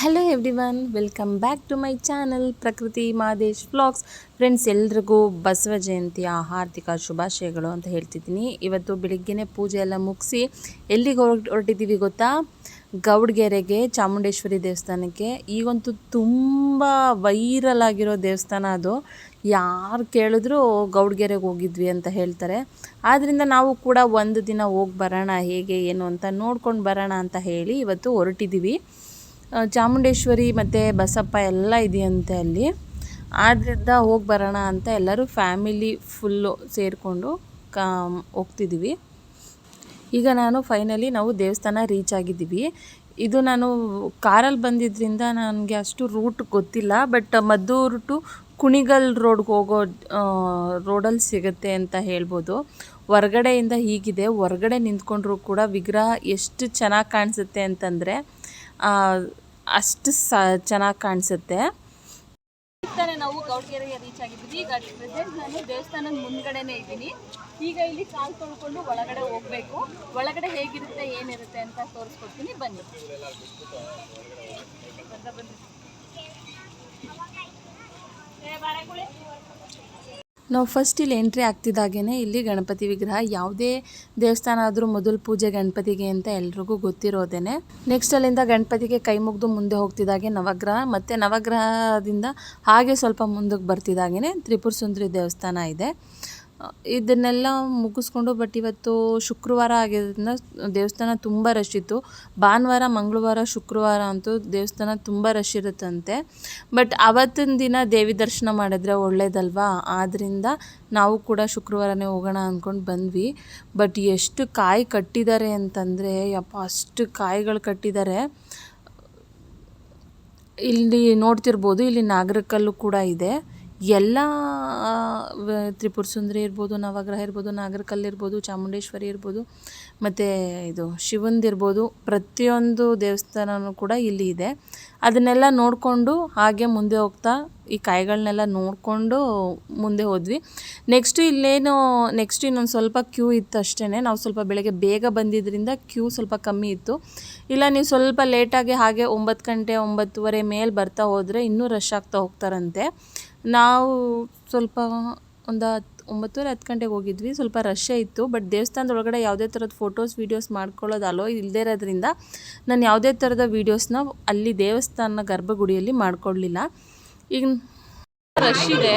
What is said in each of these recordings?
Hello everyone welcome back to my channel Prakruthi Madesh vlogs friends ಎಲ್ರಿಗೂ ಬಸವ ಜಯಂತಿಯ ಹಾರ್ದಿಕ ಶುಭಾಶಯಗಳು ಅಂತ ಹೇಳ್ತಿದ್ದೀನಿ. ಇವತ್ತು ಬೆಳಿಗ್ಗೆನೇ ಪೂಜೆ ಎಲ್ಲ ಮುಗಿಸಿ ಎಲ್ಲಿಗೆ ಹೊರ ಹೊರಟಿದ್ದೀವಿ ಗೊತ್ತಾ? ಗೌಡ್ಗೆರೆಗೆ, ಚಾಮುಂಡೇಶ್ವರಿ ದೇವಸ್ಥಾನಕ್ಕೆ. ಈಗಂತೂ ತುಂಬ ವೈರಲ್ ಆಗಿರೋ ದೇವಸ್ಥಾನ ಅದು. ಯಾರು ಕೇಳಿದ್ರು ಗೌಡ್ಗೆರೆಗೆ ಹೋಗಿದ್ವಿ ಅಂತ ಹೇಳ್ತಾರೆ. ಆದ್ದರಿಂದ ನಾವು ಕೂಡ ಒಂದು ದಿನ ಹೋಗಿ ಬರೋಣ, ಹೇಗೆ, ಏನು ಅಂತ ನೋಡ್ಕೊಂಡು ಬರೋಣ ಅಂತ ಹೇಳಿ ಇವತ್ತು ಹೊರಟಿದ್ದೀವಿ. ಚಾಮುಂಡೇಶ್ವರಿ ಮತ್ತು ಬಸಪ್ಪ ಎಲ್ಲ ಇದೆಯಂತೆ ಅಲ್ಲಿ. ಆದ್ದರಿಂದ ಹೋಗಿ ಬರೋಣ ಅಂತ ಎಲ್ಲರೂ ಫ್ಯಾಮಿಲಿ ಫುಲ್ಲು ಸೇರಿಕೊಂಡು ಕಾ ಹೋಗ್ತಿದ್ದೀವಿ ಈಗ ನಾನು ಫೈನಲಿ ನಾವು ದೇವಸ್ಥಾನ ರೀಚ್ ಆಗಿದ್ದೀವಿ. ಇದು ನಾನು ಕಾರಲ್ಲಿ ಬಂದಿದ್ದರಿಂದ ನನಗೆ ಅಷ್ಟು ರೂಟ್ ಗೊತ್ತಿಲ್ಲ ಬಟ್ ಮದ್ದೂರು ಟು ಕುಣಿಗಲ್ ರೋಡ್ಗೆ ಹೋಗೋ ರೋಡಲ್ಲಿ ಸಿಗುತ್ತೆ ಅಂತ ಹೇಳ್ಬೋದು. ಹೊರಗಡೆಯಿಂದ ಹೀಗಿದೆ. ಹೊರಗಡೆ ನಿಂತ್ಕೊಂಡ್ರೂ ಕೂಡ ವಿಗ್ರಹ ಎಷ್ಟು ಚೆನ್ನಾಗಿ ಕಾಣಿಸುತ್ತೆ ಅಂತಂದರೆ ಅಷ್ಟು ಸ ಚೆನ್ನಾಗಿ ಕಾಣಿಸುತ್ತೆ. ನಾವು ಗೌಡ್ಗೆರೆಗೆ ರೀಚ್ ಆಗಿದ್ದೀವಿ. ಈಗ ಪ್ರೆಸೆಂಟ್ ನಾನು ದೇವಸ್ಥಾನದ ಮುಂದ್ಗಡೆನೇ ಇದ್ದೀನಿ. ಈಗ ಇಲ್ಲಿ ಕಾಲು ತೊಳ್ಕೊಂಡು ಒಳಗಡೆ ಹೋಗ್ಬೇಕು. ಒಳಗಡೆ ಹೇಗಿರುತ್ತೆ, ಏನಿರುತ್ತೆ ಅಂತ ತೋರಿಸ್ಕೊಡ್ತೀನಿ. ಬನ್ನಿ. ಬನ್ನಿ ನಾವು ಫಸ್ಟ್ ಇಲ್ಲಿ ಎಂಟ್ರಿ ಆಗ್ತಿದ್ದಾಗೇ ಇಲ್ಲಿ ಗಣಪತಿ ವಿಗ್ರಹ, ಯಾವುದೇ ದೇವಸ್ಥಾನ ಆದರೂ ಮೊದಲು ಪೂಜೆ ಗಣಪತಿಗೆ ಅಂತ ಎಲ್ರಿಗೂ ಗೊತ್ತಿರೋದೇನೆ. ನೆಕ್ಸ್ಟ್ ಅಲ್ಲಿಂದ ಗಣಪತಿಗೆ ಕೈ ಮುಗಿದು ಮುಂದೆ ಹೋಗ್ತಿದ್ದಾಗೆ ನವಗ್ರಹ, ಮತ್ತು ನವಗ್ರಹದಿಂದ ಹಾಗೆ ಸ್ವಲ್ಪ ಮುಂದಕ್ಕೆ ಬರ್ತಿದ್ದಾಗೇ ತ್ರಿಪುರ ಸುಂದರಿ ದೇವಸ್ಥಾನ ಇದೆ. ಇದನ್ನೆಲ್ಲ ಮುಗಿಸ್ಕೊಂಡು ಬಟ್ ಇವತ್ತು ಶುಕ್ರವಾರ ಆಗಿರೋದ್ರಿಂದ ದೇವಸ್ಥಾನ ತುಂಬ ರಶ್ ಇತ್ತು. ಭಾನುವಾರ, ಮಂಗಳವಾರ, ಶುಕ್ರವಾರ ಅಂತೂ ದೇವಸ್ಥಾನ ತುಂಬ ರಶ್ ಇರುತ್ತಂತೆ. ಬಟ್ ಅವತ್ತಿನ ದಿನ ದೇವಿ ದರ್ಶನ ಮಾಡಿದ್ರೆ ಒಳ್ಳೇದಲ್ವಾ? ಆದ್ದರಿಂದ ನಾವು ಕೂಡ ಶುಕ್ರವಾರನೇ ಹೋಗೋಣ ಅಂದ್ಕೊಂಡು ಬಂದ್ವಿ. ಬಟ್ ಎಷ್ಟು ಕಾಯಿ ಕಟ್ಟಿದ್ದಾರೆ ಅಂತಂದರೆ, ಯಪ್ಪ, ಅಷ್ಟು ಕಾಯಿಗಳು ಕಟ್ಟಿದ್ದಾರೆ. ಇಲ್ಲಿ ನೋಡ್ತಿರ್ಬೋದು, ಇಲ್ಲಿ ನಾಗರಕಲ್ಲು ಕೂಡ ಇದೆ. ಎಲ್ಲ ತ್ರಿಪುರ ಸುಂದರಿ ಇರ್ಬೋದು, ನವಗ್ರಹ ಇರ್ಬೋದು, ನಾಗರಕಲ್ಲು ಇರ್ಬೋದು, ಚಾಮುಂಡೇಶ್ವರಿ ಇರ್ಬೋದು, ಮತ್ತು ಇದು ಶಿವಂದಿರ್ಬೋದು ಪ್ರತಿಯೊಂದು ದೇವಸ್ಥಾನವೂ ಕೂಡ ಇಲ್ಲಿ ಇದೆ. ಅದನ್ನೆಲ್ಲ ನೋಡಿಕೊಂಡು ಹಾಗೆ ಮುಂದೆ ಹೋಗ್ತಾ ಈ ಕಾಯಿಗಳನ್ನೆಲ್ಲ ನೋಡಿಕೊಂಡು ಮುಂದೆ ಹೋದ್ವಿ. ನೆಕ್ಸ್ಟು ಇಲ್ಲೇನು, ನೆಕ್ಸ್ಟ್ ಇನ್ನೊಂದು ಸ್ವಲ್ಪ ಕ್ಯೂ ಇತ್ತು ಅಷ್ಟೇ ನಾವು ಸ್ವಲ್ಪ ಬೆಳಗ್ಗೆ ಬೇಗ ಬಂದಿದ್ದರಿಂದ ಕ್ಯೂ ಸ್ವಲ್ಪ ಕಮ್ಮಿ ಇತ್ತು. ಇಲ್ಲ, ನೀವು ಸ್ವಲ್ಪ ಲೇಟಾಗಿ ಹಾಗೆ ಒಂಬತ್ತು ಗಂಟೆ ಒಂಬತ್ತುವರೆ ಮೇಲೆ ಬರ್ತಾ ಹೋದರೆ ಇನ್ನೂ ರಶ್ ಆಗ್ತಾ ಹೋಗ್ತಾರಂತೆ. ನಾವು ಸ್ವಲ್ಪ ಒಂದು ಹತ್ತು ಒಂಬತ್ತುವರೆ, ಹತ್ತು ಗಂಟೆಗೆ ಹೋಗಿದ್ವಿ. ಸ್ವಲ್ಪ ರಶ್ಶೇ ಇತ್ತು. ಬಟ್ ದೇವಸ್ಥಾನದ ಒಳಗಡೆ ಯಾವುದೇ ಥರದ ಫೋಟೋಸ್ ವೀಡಿಯೋಸ್ ಮಾಡ್ಕೊಳ್ಳೋದು ಅಲೋ ಇಲ್ಲದೇ ಇರೋದ್ರಿಂದ ನಾನು ಯಾವುದೇ ಥರದ ವೀಡಿಯೋಸ್ನ ಅಲ್ಲಿ ದೇವಸ್ಥಾನ ಗರ್ಭಗುಡಿಯಲ್ಲಿ ಮಾಡ್ಕೊಳ್ಳಿಲ್ಲ. ಈಗ ರಶ್ ಇದೆ.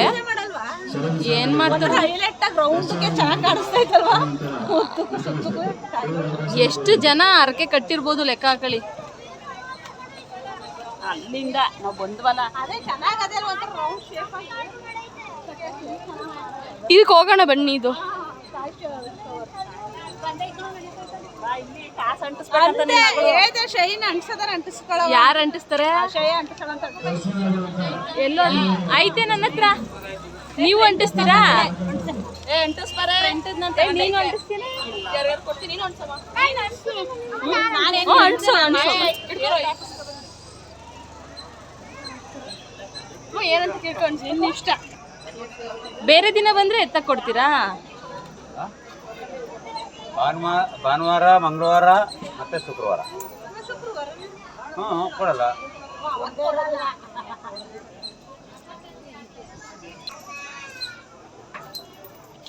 ಏನು ಮಾಡ್ತಾರೆ? ಎಷ್ಟು ಜನ ಹರಕೆ ಕಟ್ಟಿರ್ಬೋದು ಲೆಕ್ಕ ಹಾಕಳಿ. ಅಲ್ಲಿಂದ ನಾವು ಬಂದ್ವಲ್ಲ. ಇದಕ್ಕೆ ಹೋಗೋಣ ಬನ್ನಿ ಇದು. ಯಾರು ಅಂಟಿಸ್ತಾರೆ? ಎಲ್ಲೋ ಐತೆ ನನ್ನ ಹತ್ರ. ನೀವು ಅಂಟಿಸ್ತೀರಾ? ಏ ಅಂಟಿಸ್ತಾರೆ ನೀನು ಅಂಟಿಸ್ತೀನಿ ಕೊಡ್ತೀನಿ ನೀನು ಅಂಟ್ಸಮ್ಮ. ಹ್ಞೂ, ಅಂಟ್ಸು ಅಂಟ್ಸು ಹ್ಞೂ ಏನಂತ ಕೇಳ್ಕೊಂಡು ನಿನ್ನ ಇಷ್ಟ. ಬೇರೆ ದಿನ ಬಂದ್ರೆ ಎತ್ತಕ್ಕೆ ಕೊಡ್ತೀರಾ? ಭಾನುವಾರ ಭಾನುವಾರ ಮಂಗಳವಾರ ಮತ್ತೆ ಶುಕ್ರವಾರ. ಹ್ಞೂ ಕೊಡಲ್ಲ.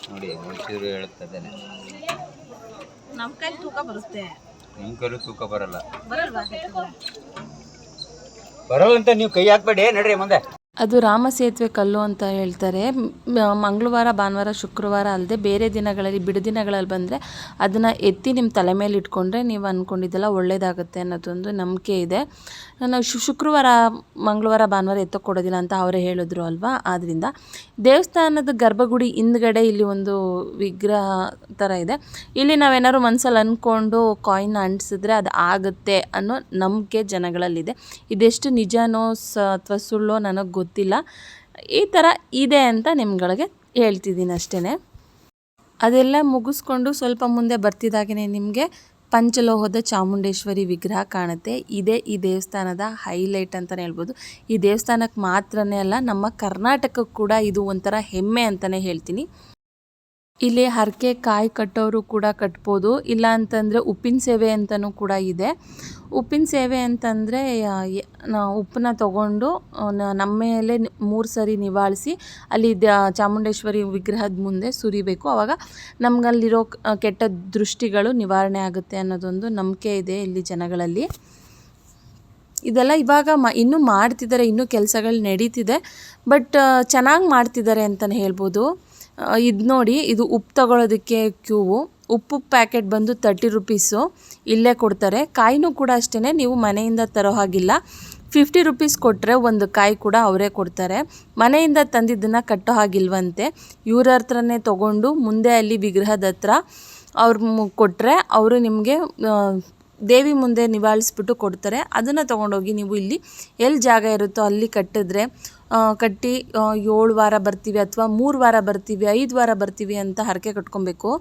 ನೋಡಿ ಮನುಷ್ಯರು ಹೇಳುತ್ತದೇನೆ ನಮ್ಮ ಕೈಲಿ ತೂಕ ಬರುತ್ತೆ. ನಿಮ್ಮ ಕೈಲೂ ತೂಕ ಬರಲ್ಲ. ಬರಲ್ವಾ? ಬರಲ್ಲ ಅಂತ ನೀವು ಕೈ ಹಾಕ್ಬೇಡಿ ನಡ್ರಿ ಮುಂದೆ. ಅದು ರಾಮ ಸೇತುವೆ ಕಲ್ಲು ಅಂತ ಹೇಳ್ತಾರೆ. ಮಂಗಳವಾರ, ಭಾನುವಾರ, ಶುಕ್ರವಾರ ಅಲ್ಲದೆ ಬೇರೆ ದಿನಗಳಲ್ಲಿ ಬಿಡುದಿನಗಳಲ್ಲಿ ಬಂದರೆ ಅದನ್ನು ಎತ್ತಿ ನಿಮ್ಮ ತಲೆ ಮೇಲೆ ಇಟ್ಕೊಂಡ್ರೆ ನೀವು ಅಂದ್ಕೊಂಡಿದ್ದೆಲ್ಲ ಒಳ್ಳೆಯದಾಗುತ್ತೆ ಅನ್ನೋದೊಂದು ನಂಬಿಕೆ ಇದೆ. ನಾವು ಶು, ಶುಕ್ರವಾರ, ಮಂಗಳವಾರ, ಭಾನುವಾರ ಎತ್ತಕ್ಕೆ ಅಂತ ಅವರೇ ಹೇಳಿದ್ರು ಅಲ್ವಾ? ಆದ್ದರಿಂದ ದೇವಸ್ಥಾನದ ಗರ್ಭಗುಡಿ ಹಿಂದ್ಗಡೆ ಇಲ್ಲಿ ಒಂದು ವಿಗ್ರಹ ಥರ ಇದೆ. ಇಲ್ಲಿ ನಾವೇನಾದ್ರು ಮನಸ್ಸಲ್ಲಿ ಅಂದ್ಕೊಂಡು ಕಾಯಿನ್ ಅಂಟಿಸಿದ್ರೆ ಅದು ಆಗುತ್ತೆ ಅನ್ನೋ ನಂಬಿಕೆ ಜನಗಳಲ್ಲಿದೆ. ಇದೆಷ್ಟು ನಿಜನೋ ಸ, ಅಥವಾ ಸುಳ್ಳೋ ನನಗೆ ಗೊತ್ತಿಲ್ಲ. ಈ ಥರ ಇದೆ ಅಂತ ನಿಮ್ಗಳಿಗೆ ಹೇಳ್ತಿದ್ದೀನಿ ಅಷ್ಟೇ ಅದೆಲ್ಲ ಮುಗಿಸ್ಕೊಂಡು ಸ್ವಲ್ಪ ಮುಂದೆ ಬರ್ತಿದ್ದಾಗೇ ನಿಮಗೆ ಪಂಚಲೋಹದ ಚಾಮುಂಡೇಶ್ವರಿ ವಿಗ್ರಹ ಕಾಣುತ್ತೆ. ಇದೇ ಈ ದೇವಸ್ಥಾನದ ಹೈಲೈಟ್ ಅಂತಲೇ ಹೇಳ್ಬೋದು. ಈ ದೇವಸ್ಥಾನಕ್ಕೆ ಮಾತ್ರನೇ ಅಲ್ಲ, ನಮ್ಮ ಕರ್ನಾಟಕಕ್ಕೆ ಕೂಡ ಇದು ಒಂಥರ ಹೆಮ್ಮೆ ಅಂತಲೇ ಹೇಳ್ತೀನಿ. ಇಲ್ಲಿ ಹರಕೆ ಕಾಯಿ ಕಟ್ಟೋರು ಕೂಡ ಕಟ್ಬೋದು. ಇಲ್ಲ ಅಂತಂದರೆ ಉಪ್ಪಿನ ಸೇವೆ ಅಂತಲೂ ಕೂಡ ಇದೆ. ಉಪ್ಪಿನ ಸೇವೆ ಅಂತಂದರೆ ಉಪ್ಪನ್ನ ತಗೊಂಡು ನಮ್ಮ ಮೇಲೆ ಮೂರು ಸರಿ ನಿವಾಳಿಸಿ ಅಲ್ಲಿ ದ, ಚಾಮುಂಡೇಶ್ವರಿ ವಿಗ್ರಹದ ಮುಂದೆ ಸುರಿಬೇಕು. ಆವಾಗ ನಮಗಲ್ಲಿರೋ ಕೆಟ್ಟ ದೃಷ್ಟಿಗಳು ನಿವಾರಣೆ ಆಗುತ್ತೆ ಅನ್ನೋದೊಂದು ನಂಬಿಕೆ ಇದೆ ಇಲ್ಲಿ ಜನಗಳಲ್ಲಿ. ಇದೆಲ್ಲ ಇವಾಗ ಮ, ಇನ್ನೂ ಮಾಡ್ತಿದ್ದಾರೆ, ಇನ್ನೂ ಕೆಲಸಗಳು ನಡೀತಿದೆ. ಬಟ್ ಚೆನ್ನಾಗಿ ಮಾಡ್ತಿದ್ದಾರೆ ಅಂತಲೇ ಹೇಳ್ಬೋದು. ಇದು ನೋಡಿ, ಇದು ಉಪ್ಪು ತಗೊಳ್ಳೋದಕ್ಕೆ ಕ್ಯೂವು. ಉಪ್ಪು ಪ್ಯಾಕೆಟ್ ಬಂದು ತರ್ಟಿ ರುಪೀಸು ಇಲ್ಲೇ ಕೊಡ್ತಾರೆ. ಕಾಯಿನೂ ಕೂಡ ಅಷ್ಟೇ ನೀವು ಮನೆಯಿಂದ ತರೋ ಹಾಗಿಲ್ಲ. ಫಿಫ್ಟಿ ರುಪೀಸ್ ಕೊಟ್ಟರೆ ಒಂದು ಕಾಯಿ ಕೂಡ ಅವರೇ ಕೊಡ್ತಾರೆ. ಮನೆಯಿಂದ ತಂದಿದ್ದನ್ನು ಕಟ್ಟೋ ಹಾಗಿಲ್ವಂತೆ. ಇವ್ರ ಹತ್ರನೇ ತೊಗೊಂಡು, ಮುಂದೆ ಅಲ್ಲಿ ವಿಗ್ರಹದ ಹತ್ರ ಅವ್ರು ಕೊಟ್ಟರೆ ಅವರು ನಿಮಗೆ ದೇವಿ ಮುಂದೆ ನಿವಾಳಿಸ್ಬಿಟ್ಟು ಕೊಡ್ತಾರೆ. ಅದನ್ನು ತೊಗೊಂಡೋಗಿ ನೀವು ಇಲ್ಲಿ ಎಲ್ಲಿ ಜಾಗ ಇರುತ್ತೋ ಅಲ್ಲಿ ಕಟ್ಟಿದ್ರೆ ಕಟ್ಟಿ ಏಳು ವಾರ ಬರ್ತೀವಿ ಅಥವಾ ಮೂರು ವಾರ ಬರ್ತೀವಿ, ಐದು ವಾರ ಬರ್ತೀವಿ ಅಂತ ಹರಕೆ ಕಟ್ಕೊಬೇಕು.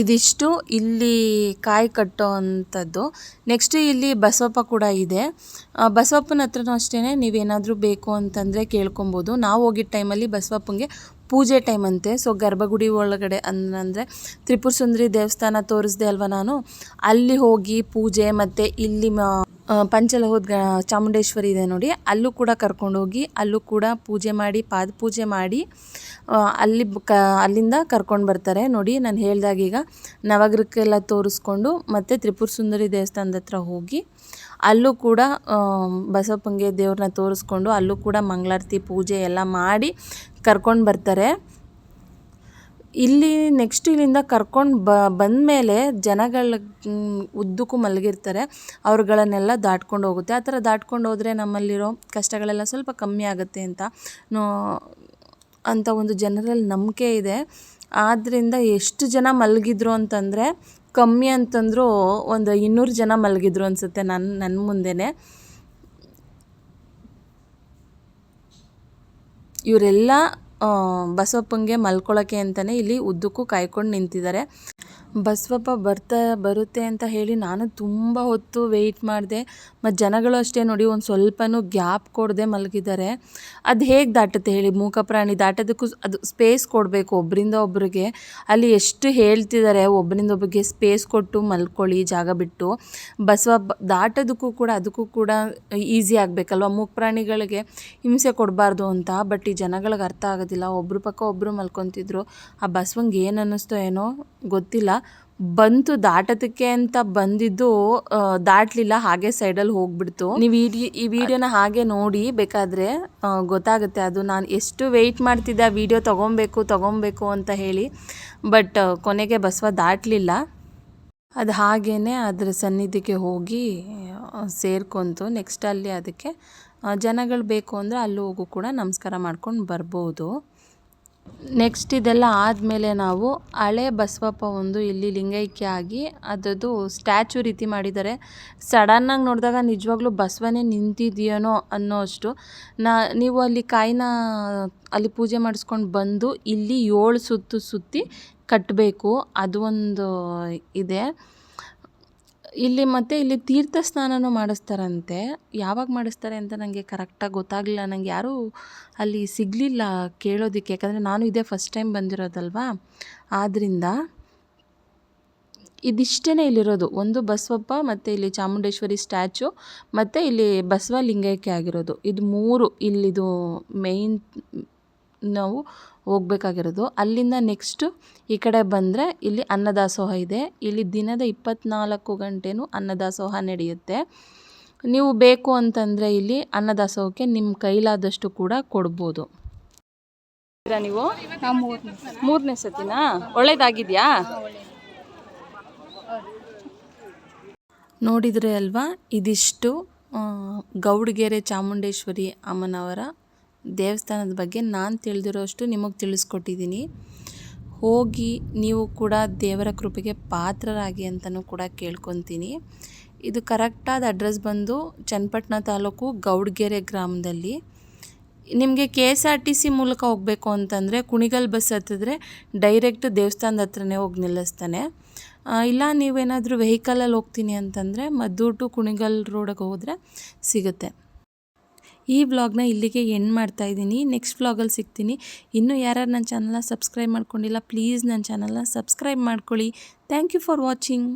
ಇದಿಷ್ಟು ಇಲ್ಲಿ ಕಾಯಿ ಕಟ್ಟೋ ಅಂಥದ್ದು ನೆಕ್ಸ್ಟ್ ಇಲ್ಲಿ ಬಸವಪ್ಪ ಕೂಡ ಇದೆ. ಬಸವಪ್ಪನ ಹತ್ರನೂ ಅಷ್ಟೇ ನೀವೇನಾದರೂ ಬೇಕು ಅಂತಂದರೆ ಕೇಳ್ಕೊಬೋದು. ನಾವು ಹೋಗಿದ್ದ ಟೈಮಲ್ಲಿ ಬಸವಪ್ಪಂಗೆ ಪೂಜೆ ಟೈಮ್ ಅಂತೆ. ಸೊ ಗರ್ಭಗುಡಿ ಒಳಗಡೆ ಅಂದರೆ ತ್ರಿಪುರ ಸುಂದರಿ ದೇವಸ್ಥಾನ ತೋರಿಸ್ದೆ ಅಲ್ವಾ ನಾನು? ಅಲ್ಲಿ ಹೋಗಿ ಪೂಜೆ ಮತ್ತು ಇಲ್ಲಿ ಪಂಚಲೋಹದ ಚಾಮುಂಡೇಶ್ವರಿ ಇದೆ ನೋಡಿ. ಅಲ್ಲೂ ಕೂಡ ಕರ್ಕೊಂಡೋಗಿ ಅಲ್ಲೂ ಕೂಡ ಪೂಜೆ ಮಾಡಿ, ಪಾದ ಪೂಜೆ ಮಾಡಿ ಅಲ್ಲಿ ಕ, ಅಲ್ಲಿಂದ ಕರ್ಕೊಂಡು ಬರ್ತಾರೆ. ನೋಡಿ, ನಾನು ಹೇಳ್ದಾಗ ಈಗ ನವಗ್ರಹಕ್ಕೆಲ್ಲ ತೋರಿಸ್ಕೊಂಡು ಮತ್ತು ತ್ರಿಪುರ ಸುಂದರಿ ದೇವಸ್ಥಾನದ ಹತ್ರ ಹೋಗಿ ಅಲ್ಲೂ ಕೂಡ ಬಸವಪ್ಪಂಗೆ ದೇವ್ರನ್ನ ತೋರಿಸ್ಕೊಂಡು ಅಲ್ಲೂ ಕೂಡ ಮಂಗಳಾರತಿ ಪೂಜೆ ಎಲ್ಲ ಮಾಡಿ ಕರ್ಕೊಂಡು ಬರ್ತಾರೆ. ಇಲ್ಲಿ ನೆಕ್ಸ್ಟ್ ಇಲ್ಲಿಂದ ಕರ್ಕೊಂಡು ಬ, ಬಂದಮೇಲೆ ಜನಗಳ ಉದ್ದಕ್ಕೂ ಮಲಗಿರ್ತಾರೆ. ಅವ್ರುಗಳನ್ನೆಲ್ಲ ದಾಟ್ಕೊಂಡು ಹೋಗುತ್ತೆ. ಆ ಥರ ದಾಟ್ಕೊಂಡು ಹೋದರೆ ನಮ್ಮಲ್ಲಿರೋ ಕಷ್ಟಗಳೆಲ್ಲ ಸ್ವಲ್ಪ ಕಮ್ಮಿ ಆಗುತ್ತೆ ಅಂತ, ನೋ, ಅಂತ ಒಂದು ಜನರಲ್ಲಿ ನಂಬಿಕೆ ಇದೆ. ಆದ್ದರಿಂದ ಎಷ್ಟು ಜನ ಮಲಗಿದ್ರು ಅಂತಂದರೆ ಕಮ್ಮಿ ಅಂತಂದರೂ ಒಂದು ಇನ್ನೂರು ಜನ ಮಲಗಿದ್ರು ಅನಿಸುತ್ತೆ ನನ್ನ ನನ್ನ ಮುಂದೆನೇ. ಇವರೆಲ್ಲ ಬಸವಪ್ಪಂಗೆ ಮಲ್ಕೊಳ್ಳೋಕ್ಕೆ ಅಂತಲೇ ಇಲ್ಲಿ ಉದ್ದಕ್ಕೂ ಕಾಯ್ಕೊಂಡು ನಿಂತಿದ್ದಾರೆ. ಬಸವಪ್ಪ ಬರ್ತಾ ಬರುತ್ತೆ ಅಂತ ಹೇಳಿ ನಾನು ತುಂಬ ಹೊತ್ತು ವೆಯ್ಟ್ ಮಾಡಿದೆ. ಮತ್ತು ಜನಗಳು ಅಷ್ಟೇ ನೋಡಿ ಒಂದು ಸ್ವಲ್ಪನೂ ಗ್ಯಾಪ್ ಕೊಡದೆ ಮಲಗಿದ್ದಾರೆ. ಅದು ಹೇಗೆ ದಾಟುತ್ತೆ ಹೇಳಿ? ಮೂಕ ಪ್ರಾಣಿ ದಾಟೋದಕ್ಕೂ ಅದು ಸ್ಪೇಸ್ ಕೊಡಬೇಕು ಒಬ್ಬರಿಂದ ಒಬ್ಬರಿಗೆ ಅಲ್ಲಿ ಎಷ್ಟು ಹೇಳ್ತಿದ್ದಾರೆ ಒಬ್ಬರಿಂದ ಒಬ್ಬರಿಗೆ ಸ್ಪೇಸ್ ಕೊಟ್ಟು ಮಲ್ಕೊಳ್ಳಿ, ಜಾಗ ಬಿಟ್ಟು. ಬಸವ ಬ- ದಾಟೋದಕ್ಕೂ ಕೂಡ ಅದಕ್ಕೂ ಕೂಡ ಈಸಿ ಆಗಬೇಕಲ್ವ? ಮೂಕ ಪ್ರಾಣಿಗಳಿಗೆ ಹಿಂಸೆ ಕೊಡಬಾರ್ದು ಅಂತ ಬಟ್ ಈ ಜನಗಳಿಗೆ ಅರ್ಥ ಆಗೋದಿಲ್ಲ. ಒಬ್ಬರು ಪಕ್ಕ ಒಬ್ಬರು ಮಲ್ಕೊತಿದ್ರು. ಆ ಬಸವಂಗೆ ಏನು ಅನ್ನಿಸ್ತೋ ಏನೋ ಗೊತ್ತಿಲ್ಲ. ಬಂತು ದಾಟೋದಕ್ಕೆ ಅಂತ ಬಂದಿದ್ದು ದಾಟ್ಲಿಲ್ಲ, ಹಾಗೆ ಸೈಡಲ್ಲಿ ಹೋಗ್ಬಿಡ್ತು. ನೀವು ಈ ವಿಡಿಯೋನ ಹಾಗೆ ನೋಡಿ ಬೇಕಾದ್ರೆ ಗೊತ್ತಾಗುತ್ತೆ ಅದು ನಾನು ಎಷ್ಟು ವೆಯ್ಟ್ ಮಾಡ್ತಿದ್ದೆ, ಆ ವಿಡಿಯೋ ತೊಗೊಬೇಕು ತೊಗೊಬೇಕು ಅಂತ ಹೇಳಿ. ಬಟ್ ಕೊನೆಗೆ ಬಸವ ದಾಟಲಿಲ್ಲ. ಅದು ಹಾಗೇ ಅದರ ಸನ್ನಿಧಿಗೆ ಹೋಗಿ ಸೇರ್ಕೊಂತು. ನೆಕ್ಸ್ಟ್ ಅಲ್ಲಿ ಅದಕ್ಕೆ ಜನಗಳು ಬೇಕು ಅಂದರೆ ಅಲ್ಲಿ ಹೋಗು ಕೂಡ ನಮಸ್ಕಾರ ಮಾಡ್ಕೊಂಡು ಬರ್ಬೋದು. ನೆಕ್ಸ್ಟ್ ಇದೆಲ್ಲ ಆದಮೇಲೆ ನಾವು ಹಳೆ ಬಸವಪ್ಪ ಒಂದು ಇಲ್ಲಿ ಲಿಂಗೈಕ್ಯ ಆಗಿ ಅದರದ್ದು ಸ್ಟ್ಯಾಚು ರೀತಿ ಮಾಡಿದ್ದಾರೆ. ಸಡನ್ನಾಗಿ ನೋಡಿದಾಗ ನಿಜವಾಗ್ಲೂ ಬಸವನೇ ನಿಂತಿದೆಯೇನೋ ಅನ್ನೋ ಅಷ್ಟು ನಾ, ನೀವು ಅಲ್ಲಿ ಕಾಯಿನ, ಅಲ್ಲಿ ಪೂಜೆ ಮಾಡಿಸ್ಕೊಂಡು ಬಂದು ಇಲ್ಲಿ ಏಳು ಸುತ್ತು ಸುತ್ತಿ ಕಟ್ಟಬೇಕು ಅದು ಒಂದು ಇದೆ. ಇಲ್ಲಿ ಮತ್ತೆ ಇಲ್ಲಿ ತೀರ್ಥ ಸ್ನಾನನೂ ಮಾಡಿಸ್ತಾರಂತೆ. ಯಾವಾಗ ಮಾಡಿಸ್ತಾರೆ ಅಂತ ನನಗೆ ಕರೆಕ್ಟಾಗಿ ಗೊತ್ತಾಗಲಿಲ್ಲ. ನನಗೆ ಯಾರೂ ಅಲ್ಲಿ ಸಿಗಲಿಲ್ಲ ಕೇಳೋದಕ್ಕೆ. ಯಾಕಂದರೆ ನಾನು ಇದೇ ಫಸ್ಟ್ ಟೈಮ್ ಬಂದಿರೋದಲ್ವಾ? ಆದ್ದರಿಂದ ಇದಿಷ್ಟೇ ಇಲ್ಲಿರೋದು. ಒಂದು ಬಸವಪ್ಪ, ಮತ್ತು ಇಲ್ಲಿ ಚಾಮುಂಡೇಶ್ವರಿ ಸ್ಟ್ಯಾಚು, ಮತ್ತು ಇಲ್ಲಿ ಬಸವ ಲಿಂಗೈಕ್ಯ ಆಗಿರೋದು. ಇದು ಮೂರು ಇಲ್ಲಿದು ಮೇಯ್ನ್ ನಾವು ಹೋಗ್ಬೇಕಾಗಿರೋದು. ಅಲ್ಲಿಂದ ನೆಕ್ಸ್ಟು ಈ ಕಡೆ ಬಂದರೆ ಇಲ್ಲಿ ಅನ್ನದಾಸೋಹ ಇದೆ. ಇಲ್ಲಿ ದಿನದ ಇಪ್ಪತ್ನಾಲ್ಕು ಗಂಟೆನೂ ಅನ್ನದಾಸೋಹ ನಡೆಯುತ್ತೆ. ನೀವು ಬೇಕು ಅಂತಂದರೆ ಇಲ್ಲಿ ಅನ್ನದಾಸೋಹಕ್ಕೆ ನಿಮ್ಮ ಕೈಲಾದಷ್ಟು ಕೂಡ ಕೊಡ್ಬೋದು. ನೀವು ಮೂರನೇ ಸತಿನಾ? ಒಳ್ಳೇದಾಗಿದೆಯಾ? ನೋಡಿದರೆ ಅಲ್ವಾ, ಇದಿಷ್ಟು ಗೌಡಗೆರೆ ಚಾಮುಂಡೇಶ್ವರಿ ಅಮ್ಮನವರ ದೇವಸ್ಥಾನದ ಬಗ್ಗೆ ನಾನು ತಿಳಿದಿರೋಷ್ಟು ನಿಮಗೆ ತಿಳಿಸ್ಕೊಟ್ಟಿದ್ದೀನಿ ಹೋಗಿ ನೀವು ಕೂಡ ದೇವರ ಕೃಪೆಗೆ ಪಾತ್ರರಾಗಿ ಅಂತಲೂ ಕೂಡ ಕೇಳ್ಕೊತೀನಿ. ಇದು ಕರೆಕ್ಟಾದ ಅಡ್ರೆಸ್ ಬಂದು ಚನ್ನಪಟ್ಟಣ ತಾಲೂಕು ಗೌಡ್ಗೆರೆ ಗ್ರಾಮದಲ್ಲಿ. ನಿಮಗೆ K S R T C ಮೂಲಕ ಹೋಗಬೇಕು ಅಂತಂದರೆ ಕುಣಿಗಲ್ ಬಸ್ ಹತ್ತಿದ್ರೆ ಡೈರೆಕ್ಟ್ ದೇವಸ್ಥಾನದ ಹತ್ರನೇ ಹೋಗಿ ನಿಲ್ಲಿಸ್ತಾನೆ. ಇಲ್ಲ ನೀವೇನಾದರೂ ವೆಹಿಕಲಲ್ಲಿ ಹೋಗ್ತೀನಿ ಅಂತಂದರೆ ಮದ್ದೂರು ಟು ಕುಣಿಗಲ್ ರೋಡಿಗೆ ಹೋದರೆ ಸಿಗುತ್ತೆ. ಈ ವ್ಲಾಗ್ನ ಇಲ್ಲಿಗೆ ಎಂಡ್ ಮಾಡ್ತಾ ಇದ್ದೀನಿ. ನೆಕ್ಸ್ಟ್ ವ್ಲಾಗಲ್ಲಿ ಸಿಗ್ತೀನಿ. ಇನ್ನೂ ಯಾರ್ಯಾರು ನನ್ನ ಚಾನಲ್ನ ಸಬ್ಸ್ಕ್ರೈಬ್ ಮಾಡ್ಕೊಂಡಿಲ್ಲ ಪ್ಲೀಸ್ ನನ್ನ ಚಾನಲ್ನ ಸಬ್ಸ್ಕ್ರೈಬ್ ಮಾಡ್ಕೊಳ್ಳಿ. Thank you for watching